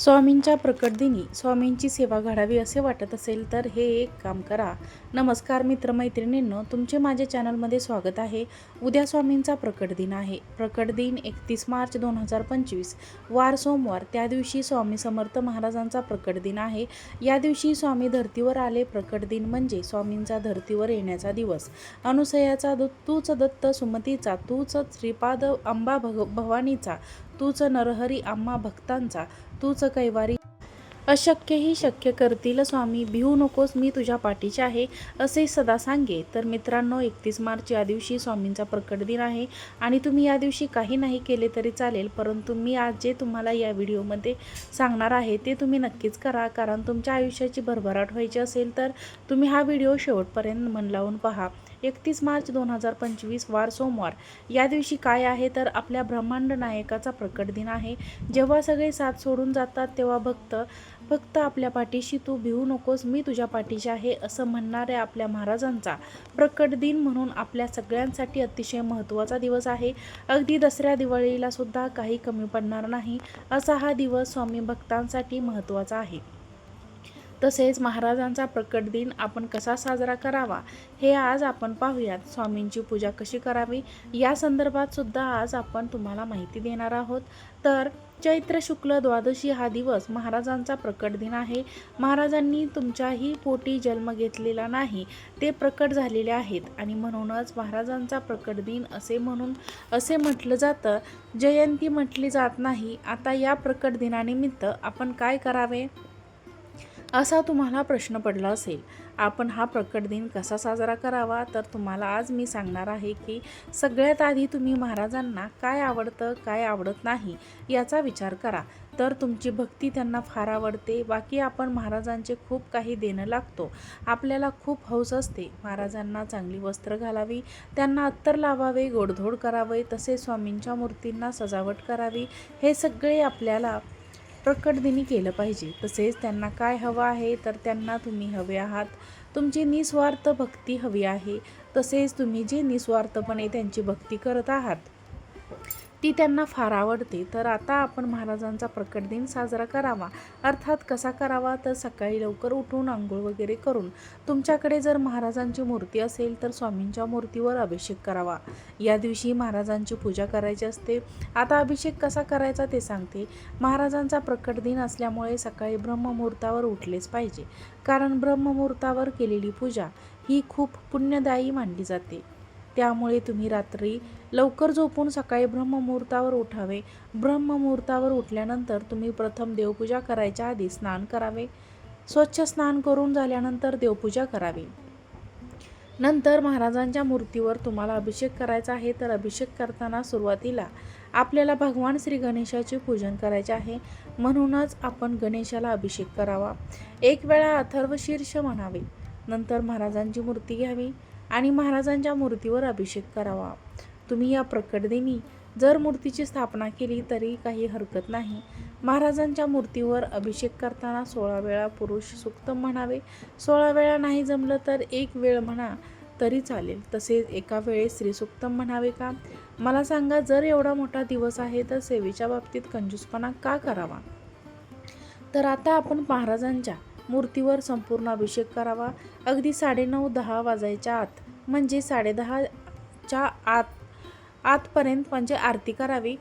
स्वामींच्या प्रकट दिनी स्वामींची सेवा घडावी असे वाटत असेल तर हे एक काम करा. नमस्कार मित्रमैत्रिणींनो तुमचे माझ्या चॅनलमध्ये स्वागत आहे. उद्या स्वामींचा प्रकट दिन आहे. प्रकट दिन एकतीस मार्च दोन हजार पंचवीस. वार सोमवार त्या दिवशी स्वामी समर्थ महाराजांचा प्रकट दिन आहे. या दिवशी स्वामी धर्तीवर आले. प्रकट दिन म्हणजे स्वामींचा धर्तीवर येण्याचा दिवस. अनुसयाचा दु तूच दत्त सुमतीचा तूच श्रीपाद अंबा भग भवानीचा. तूच नरहरी आम्हा भक्तांचा तूच कैवारी. अशक्यही शक्य करतील स्वामी. भिवू नकोस मी तुझ्या पाठीचे आहे असे सदा सांगे. तर मित्रांनो एकतीस मार्च या दिवशी स्वामींचा प्रकट दिन आहे. आणि तुम्ही या दिवशी काही नाही केले तरी चालेल परंतु मी आज जे तुम्हाला या व्हिडिओमध्ये सांगणार आहे ते तुम्ही नक्कीच करा. कारण तुमच्या आयुष्याची भरभराट व्हायची असेल तर तुम्ही हा व्हिडिओ शेवटपर्यंत मन लावून पहा. एकतीस मार्च दोन हजार पंचवीस वार सोमवार. या दिवशी काय आहे तर आपल्या ब्रह्मांड नायकाचा प्रकट दिन आहे. जेव्हा सगळे साथ सोडून जातात तेव्हा भक्त फक्त आपल्या पाठीशी तू भिवू नकोस मी तुझ्या पाठीशी आहे असं म्हणणाऱ्या आपल्या महाराजांचा प्रकट दिन म्हणून आपल्या सगळ्यांसाठी अतिशय महत्त्वाचा दिवस आहे. अगदी दसऱ्या दिवाळीला सुद्धा काही कमी पडणार नाही असा हा दिवस स्वामी भक्तांसाठी महत्त्वाचा आहे. तसेच महाराजांचा प्रकट दिन आपण कसा साजरा करावा हे आज आपण पाहूयात. स्वामींची पूजा कशी करावी या संदर्भात सुद्धा आज आपण तुम्हाला माहिती देणार आहोत. तर चैत्र शुक्ल द्वादशी हा दिवस महाराजांचा प्रकट दिन आहे. महाराजांनी तुमच्याही पोटी जन्म घेतलेला नाही ते प्रकट झालेले आहेत आणि म्हणूनच महाराजांचा प्रकट दिन असे म्हणून असे म्हटलं जातं. जयंती म्हटली जात नाही. आता या प्रकट दिनानिमित्त आपण काय करावे? असा तुम्हाला प्रश्न पडला असेल आपण हा प्रकट दिन कसा साजरा करावा? तर तुम्हाला आज मी सांगणार आहे की सगळ्यात आधी तुम्ही महाराजांना काय आवडतं काय आवडत नाही याचा विचार करा. तर तुमची भक्ती त्यांना फार आवडते. बाकी आपण महाराजांचे खूप काही देणं लागतो. आपल्याला खूप हौस असते. महाराजांना चांगली वस्त्र घालावी त्यांना अत्तर लावावे गोडधोड करावे तसेच स्वामींच्या मूर्तींना सजावट करावी. हे सगळे आपल्याला प्रकटदिनी केलं पाहिजे. तसेच त्यांना काय हवं आहे तर त्यांना तुम्ही हवे आहात. तुमची निस्वार्थ भक्ती हवी आहे. तसेच तुम्ही जे निस्वार्थपणे त्यांची भक्ती करत आहात. ती त्यांना फार आवडते. तर आता आपण महाराजांचा प्रकट दिन साजरा करावा. अर्थात कसा करावा? तर सकाळी लवकर उठून आंघोळ वगैरे करून तुमच्याकडे जर महाराजांची मूर्ती असेल तर स्वामींच्या मूर्तीवर अभिषेक करावा. या दिवशी महाराजांची पूजा करायची असते. आता अभिषेक कसा करायचा ते सांगते. महाराजांचा प्रकट दिन असल्यामुळे सकाळी ब्रह्ममुहूर्तावर उठलेच पाहिजे. कारण ब्रह्ममुहूर्तावर केलेली पूजा ही खूप पुण्यदायी मानली जाते. त्यामुळे तुम्ही रात्री लवकर झोपून सकाळी ब्रह्ममुहूर्तावर उठावे. ब्रह्ममुहूर्तावर उठल्यानंतर तुम्ही प्रथम देवपूजा करायच्या आधी स्नान करावे. स्वच्छ स्नान करून झाल्यानंतर देवपूजा करावी. नंतर महाराजांच्या मूर्तीवर तुम्हाला अभिषेक करायचा आहे. तर अभिषेक करताना सुरुवातीला आपल्याला भगवान श्री गणेशाचे पूजन करायचे आहे. म्हणूनच आपण गणेशाला अभिषेक करावा. एक वेळा अथर्व शीर्ष म्हणावे. नंतर महाराजांची मूर्ती घ्यावी. आणि महाराजांच्या मूर्तीवर अभिषेक करावा. तुम्ही या प्रकटदिनी जर मूर्तीची स्थापना केली तरी काही हरकत नाही. महाराजांच्या मूर्तीवर अभिषेक करताना सोळा वेळा पुरुष सुक्त म्हणावे. सोळा वेळा नाही जमलं तर एक वेळ म्हणा तरी चालेल. तसेच एका वेळेस श्रीसुक्तम म्हणावे का? मला सांगा जर एवढा मोठा दिवस आहे तर सेवेच्या बाबतीत कंजूसपणा का करावा? तर आता आपण महाराजांच्या मूर्तीवर संपूर्ण अभिषेक करावा. अगदी साडेनऊ दहा वाजायच्या आत म्हणजे साडेदहाच्या आत आतपर्यंत म्हणजे आरती करावी.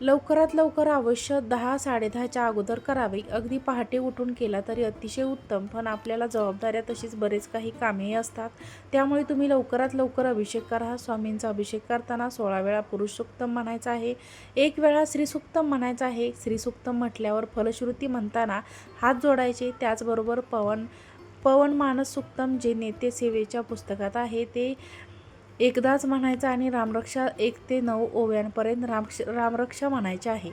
लवकरात लवकर अवश्य दहा साडेदहाच्या अगोदर करावे. अगदी पहाटे उठून केला तरी अतिशय उत्तम पण आपल्याला जबाबदाऱ्या तशीच बरेच काही कामेही असतात. त्यामुळे तुम्ही लवकरात लवकर अभिषेक करा. स्वामींचा अभिषेक करताना सोळा वेळा पुरुष सुक्तम म्हणायचं आहे. एक वेळा श्रीसुक्तम म्हणायचं आहे. श्रीसुक्तम म्हटल्यावर फलश्रुती म्हणताना हात जोडायचे. त्याचबरोबर पवन पवन मानस सुक्तम जे नेते सेवेच्या पुस्तकात आहे ते एकदाच म्हणायचा आणि रामरक्षा एक ते नऊ ओव्यांपर्यंत रामक्ष रामरक्षा म्हणायची आहे.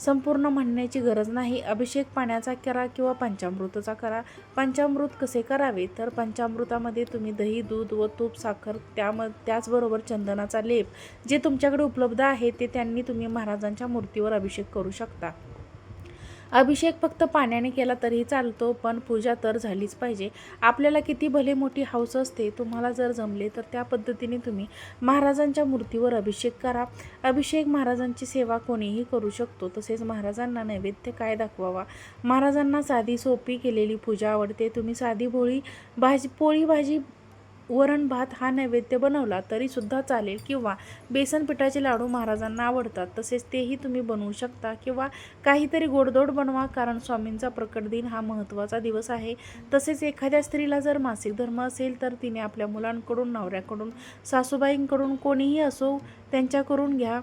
संपूर्ण म्हणण्याची गरज नाही. अभिषेक पाण्याचा करा किंवा पंचामृताचा करा. पंचामृत कसे करावे? तर पंचामृतामध्ये तुम्ही दही दूध व तूप साखर त्याम त्याचबरोबर चंदनाचा लेप जे तुमच्याकडे उपलब्ध आहे ते त्यांनी तुम्ही महाराजांच्या मूर्तीवर अभिषेक करू शकता. अभिषेक फक्त पाण्याने केला तरीही चालतो पण पूजा तर झालीच पाहिजे. आपल्याला किती भले मोठी हौस असते तुम्हाला जर जमले तर त्या पद्धतीने तुम्ही महाराजांच्या मूर्तीवर अभिषेक करा. अभिषेक महाराजांची सेवा कोणीही करू शकतो तसेच महाराजांना नैवेद्य काय दाखवावा? महाराजांना साधी सोपी केलेली पूजा आवडते. तुम्ही साधी भोळी भाजी पोळी भाजी वरण भात हा नैवेद्य बनवला तरीसुद्धा चालेल किंवा बेसन पिठाचे लाडू महाराजांना आवडतात. तसेच तेही तुम्ही बनवू शकता किंवा काहीतरी गोडदोड बनवा कारण स्वामींचा प्रकट दिन हा महत्त्वाचा दिवस आहे. तसेच एखाद्या स्त्रीला जर मासिक धर्म असेल तर तिने आपल्या मुलांकडून नवऱ्याकडून सासूबाईंकडून कोणीही असो त्यांच्याकडून घ्या.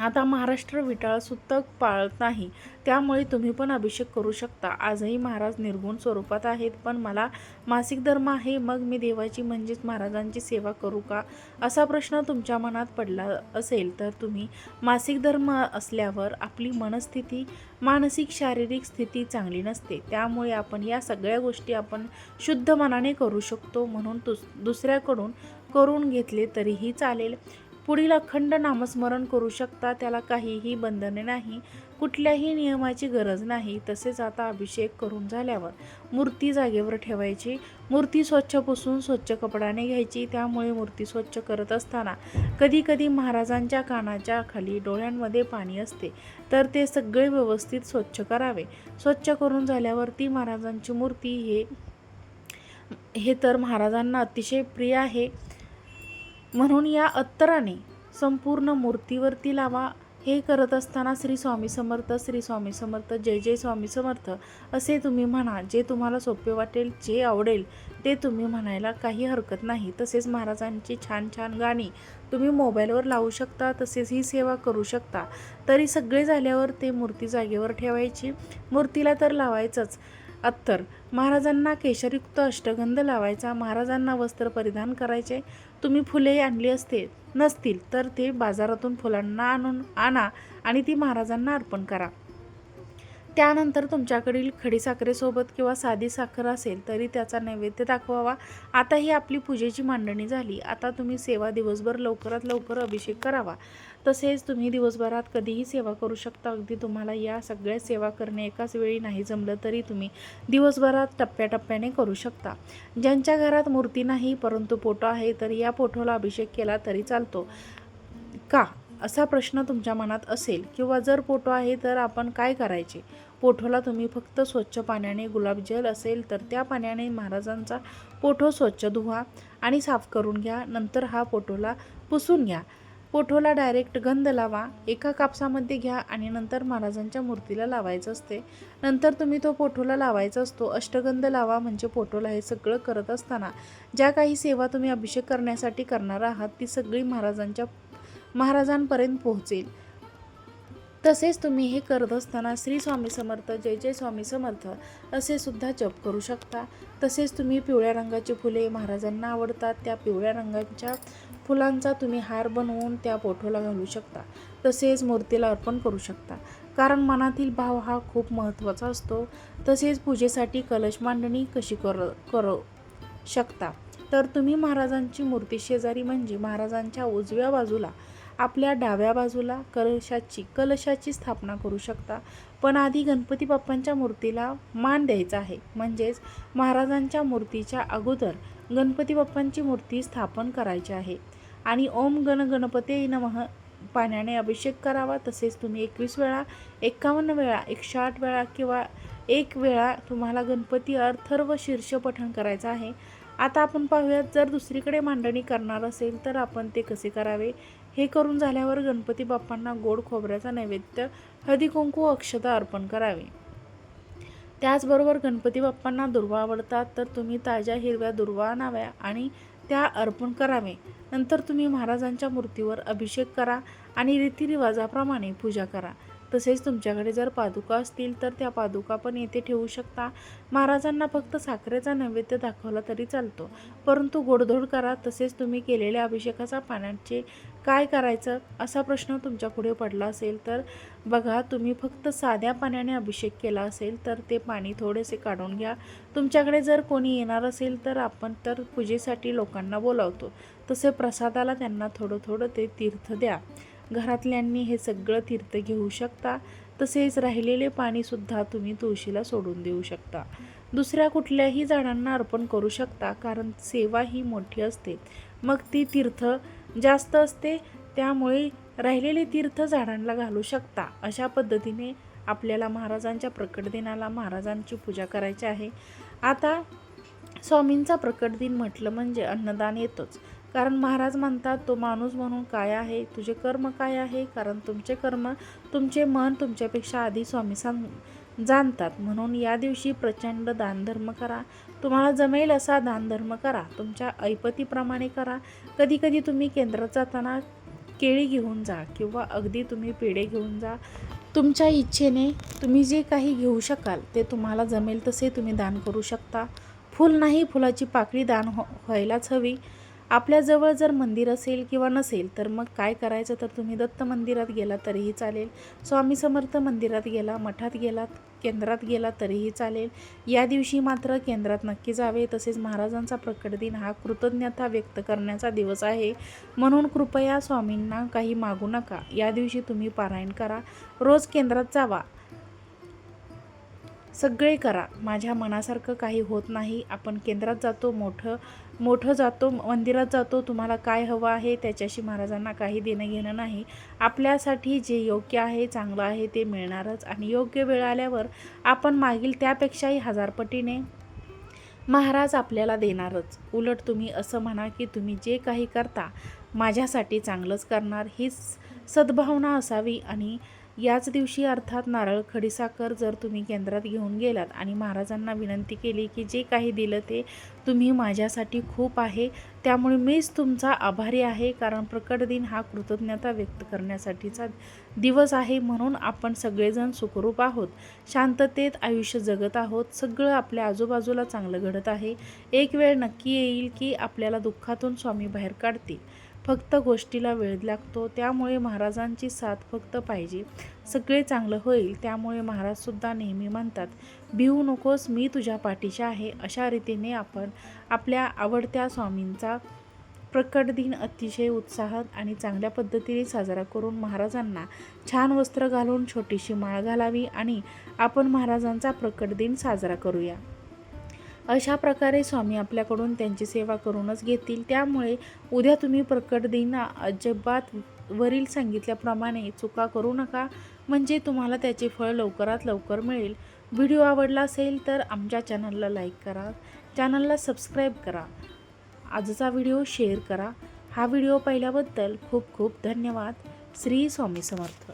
आता महाराष्ट्र विटाळ सुतक पाळत नाही. त्यामुळे तुम्ही पण अभिषेक करू शकता. आजही महाराज निर्गुण स्वरूपात आहेत पण मला मासिक धर्म आहे मग मी देवाची म्हणजेच महाराजांची सेवा करू का? असा प्रश्न तुमच्या मनात पडला असेल तर तुम्ही मासिक धर्म असल्यावर आपली मनस्थिती मानसिक शारीरिक स्थिती चांगली नसते. त्यामुळे आपण या सगळ्या गोष्टी आपण शुद्ध मनाने करू शकतो म्हणून दुस दुसऱ्याकडून करून घेतले तरीही चालेल. पुढील अखंड नामस्मरण करू शकता त्याला काहीही बंधने नाही कुठल्याही नियमाची गरज नाही तसेच आता अभिषेक करून झाल्यावर मूर्ती जागेवर ठेवायची मूर्ती स्वच्छ पुसून स्वच्छ कपडाने घ्यायची त्यामुळे मूर्ती स्वच्छ करत असताना कधीकधी महाराजांच्या कानाच्या खाली डोळ्यांमध्ये पाणी असते तर ते सगळे व्यवस्थित स्वच्छ करावे. स्वच्छ करून झाल्यावर ती महाराजांची मूर्ती हे हे तर महाराजांना अतिशय प्रिय आहे. म्हणून या अत्तराने संपूर्ण मूर्तीवरती लावा. हे करत असताना श्री स्वामी समर्थ श्री स्वामी समर्थ जय जय स्वामी समर्थ असे तुम्ही म्हणा. जे तुम्हाला सोपे वाटेल जे आवडेल ते तुम्ही म्हणायला काही हरकत नाही. तसेच महाराजांची छान छान गाणी तुम्ही मोबाईलवर लावू शकता तसेच ही सेवा करू शकता. तरी सगळे झाल्यावर ते मूर्ती जागेवर ठेवायची. मूर्तीला तर लावायचंच. अत्तर महाराजांना केशरयुक्त अष्टगंध लावायचा महाराजांना वस्त्र परिधान करायचे तुम्ही फुले आणली असते नसतील तर ते बाजारातून फुलांना आणून आणा आणि ती महाराजांना अर्पण करा. त्यानंतर तुमच्याकडील खडीसाखरेसोबत किंवा साधी साखर असेल तरी त्याचा नैवेद्य दाखवावा. आता ही आपली पूजेची मांडणी झाली. आता तुम्ही सेवा दिवसभर लवकरात लवकर अभिषेक करावा. तसेच तुम्ही दिवसभरात कधीही सेवा करू शकता. अगदी तुम्हाला या सगळ्या सेवा करणे एकाच वेळी नाही जमलं तरी तुम्ही दिवसभरात टप्प्याटप्प्याने करू शकता. ज्यांच्या घरात मूर्ती नाही परंतु पोटो आहे तर या पोटोला अभिषेक केला तरी चालतो. का? असा प्रश्न तुमच्या मनात असेल किंवा जर पोटो आहे तर आपण काय करायचे? पोठोला तुम्ही फक्त स्वच्छ पाण्याने गुलाबजल असेल तर त्या पाण्याने महाराजांचा पोठो स्वच्छ धुवा आणि साफ करून घ्या. नंतर हा पोठोला पुसून घ्या. पोठोला डायरेक्ट गंध लावा. एका कापसामध्ये घ्या आणि नंतर महाराजांच्या मूर्तीला लावायचं असते. नंतर तुम्ही तो पोठोला लावायचा असतो. अष्टगंध लावा म्हणजे पोठोला हे सगळं करत असताना. ज्या काही सेवा तुम्ही अभिषेक करण्यासाठी करणार आहात ती सगळी महाराजांच्या महाराजांपर्यंत पोहोचेल. तसेच तुम्ही हे करत असताना श्री स्वामी समर्थ जय जय स्वामी समर्थ असे सुद्धा जप करू शकता. तसेच तुम्ही पिवळ्या रंगाची फुले महाराजांना आवडतात. त्या पिवळ्या रंगाच्या फुलांचा तुम्ही हार बनवून त्या पोठोला घालू शकता. तसेच मूर्तीला अर्पण करू शकता. कारण मनातील भाव हा खूप महत्त्वाचा असतो. तसेच पूजेसाठी कलश मांडणी कशी कर करू शकता? तर तुम्ही महाराजांची मूर्ती शेजारी म्हणजे महाराजांच्या उजव्या बाजूला आपल्या डाव्या बाजूला कलशाची कलशाची स्थापना करू शकता. पण आधी गणपती बाप्पांच्या मूर्तीला मान द्यायचा आहे. म्हणजेच महाराजांच्या मूर्तीच्या अगोदर गणपती बाप्पांची मूर्ती स्थापन करायची आहे. आणि ओम गण गणपती नमः पाण्याने अभिषेक करावा. तसेच तुम्ही एकवीस वेळा एक्कावन्न वेळा एकशे आठ वेळा किंवा एक वेळा तुम्हाला गणपती अर्थर्व शीर्ष पठण करायचं आहे. आता आपण पाहूयात जर दुसरीकडे मांडणी करणार असेल तर आपण ते कसे करावे? हे करून झाल्यावर गणपती बाप्पांना गोड खोबऱ्याचा नैवेद्य हळदी कुंकू अक्षता अर्पण करावे. त्याचबरोबर गणपती बाप्पांना दुर्वा आवडतात तर तुम्ही ताज्या हिरव्या दुर्वा आणाव्या आणि त्या अर्पण करावे. नंतर तुम्ही महाराजांच्या मूर्तीवर अभिषेक करा आणि रीतिरिवाजाप्रमाणे पूजा करा. तसेच तुमच्याकडे जर पादुका असतील तर त्या पादुका पण येथे ठेवू शकता. महाराजांना फक्त साखरेचा नैवेद्य दाखवला तरी चालतो. परंतु गोडधोड करा तसेच तुम्ही केलेल्या अभिषेकाचा पाण्याचे काय करायचं असा प्रश्न तुमच्यापुढे पडला असेल तर बघा तुम्ही फक्त साध्या पाण्याने अभिषेक केला असेल तर ते पाणी थोडेसे काढून घ्या. तुमच्याकडे जर कोणी येणार असेल तर आपण तर पूजेसाठी लोकांना बोलावतो. तसे प्रसादाला त्यांना थोडं थोडं ते तीर्थ द्या. घरातल्यांनी हे सगळं तीर्थ घेऊ शकता. तसेच राहिलेले पाणीसुद्धा तुम्ही तुळशीला सोडून देऊ शकता. दुसऱ्या कुठल्याही झाडांना अर्पण करू शकता कारण सेवा ही मोठी असते. मग ती तीर्थ जास्त असते त्यामुळे राहिलेले तीर्थ झाडांना घालू शकता. अशा पद्धतीने आपल्याला महाराजांच्या प्रकट दिनाला महाराजांची पूजा करायची आहे. आता स्वामींचा प्रकट दिन म्हटलं म्हणजे अन्नदान येतोच. कारण महाराज म्हणतात तो माणूस म्हणून काय आहे? तुझे कर्म काय आहे? कारण तुमचे कर्म तुमचे मन तुमच्यापेक्षा आधी स्वामी सांग जाणतात. म्हणून या दिवशी प्रचंड दानधर्म करा. तुम्हाला जमेल असा दानधर्म करा. तुमच्या ऐपतीप्रमाणे करा. कधीकधी तुम्ही केंद्रात जाताना केळी घेऊन जा किंवा अगदी तुम्ही पेढे घेऊन जा. तुमच्या इच्छेने तुम्ही जे काही घेऊ शकाल ते तुम्हाला जमेल तसे तुम्ही दान करू शकता. फूल नाही फुलाची पाकळी दान हो व्हायलाच हवी. आपल्याजवळ जर मंदिर असेल किंवा नसेल तर मग काय करायचं? तर तुम्ही दत्त मंदिरात गेला तरीही चालेल. स्वामी समर्थ मंदिरात गेला मठात गेलात केंद्रात गेला तरीही चालेल. या दिवशी मात्र केंद्रात नक्की जावे तसेच महाराजांचा प्रकट दिन हा कृतज्ञता व्यक्त करण्याचा दिवस आहे. म्हणून कृपया स्वामींना काही मागू नका. या दिवशी तुम्ही पारायण करा. रोज केंद्रात जावा. सगळे करा. माझ्या मनासारखं काही होत नाही. आपण केंद्रात जातो मोठं मोठं जातो मंदिरात जातो तुम्हाला काय हवं आहे त्याच्याशी महाराजांना काही देणं घेणं नाही. आपल्यासाठी जे योग्य आहे चांगलं आहे ते मिळणारच आणि योग्य वेळ आल्यावर आपण मागील त्यापेक्षाही हजारपटीने महाराज आपल्याला देणारच. उलट तुम्ही असं म्हणा की तुम्ही जे काही करता माझ्यासाठी चांगलंच करणार हीच सद्भावना असावी आणि याच दिवशी अर्थात नारळ खडीसाखर जर तुम्ही केंद्रात घेऊन गेलात आणि महाराजांना विनंती केली की जे काही दिलं ते तुम्ही माझ्यासाठी खूप आहे त्यामुळे मीच तुमचा आभारी आहे कारण प्रकट दिन हा कृतज्ञता व्यक्त करण्यासाठीचा दिवस आहे म्हणून आपण सगळेजण सुखरूप आहोत. शांततेत आयुष्य जगत आहोत. सगळं आपल्या आजूबाजूला चांगलं घडत आहे. एक वेळ नक्की येईल की आपल्याला दुःखातून स्वामी बाहेर काढतील. फक्त गोष्टीला वेळ लागतो त्यामुळे महाराजांची साथ फक्त पाहिजे. सगळे चांगलं होईल त्यामुळे महाराजसुद्धा नेहमी म्हणतात भिवू नकोस मी तुझ्या पाठीशी आहे. अशा रीतीने आपण आपल्या आवडत्या स्वामींचा प्रकट दिन अतिशय उत्साहात आणि चांगल्या पद्धतीने साजरा करून महाराजांना छान वस्त्र घालून छोटीशी माळ घालावी आणि आपण महाराजांचा प्रकट दिन साजरा करूया. अशा प्रकारे स्वामी आपल्याकडून त्यांची सेवा करूनच घेतील. त्यामुळे उद्या तुम्ही प्रकट दिन अजिबात वरील सांगितल्याप्रमाणे चुका करू नका. म्हणजे तुम्हाला त्याचे फळ लवकरात लवकर मिळेल. व्हिडिओ आवडला असेल तर आमच्या चॅनलला लाईक करा. चॅनलला सबस्क्राईब करा. आजचा व्हिडिओ शेअर करा. हा व्हिडिओ पाहिल्याबद्दल खूप खूप धन्यवाद. श्री स्वामी समर्थ.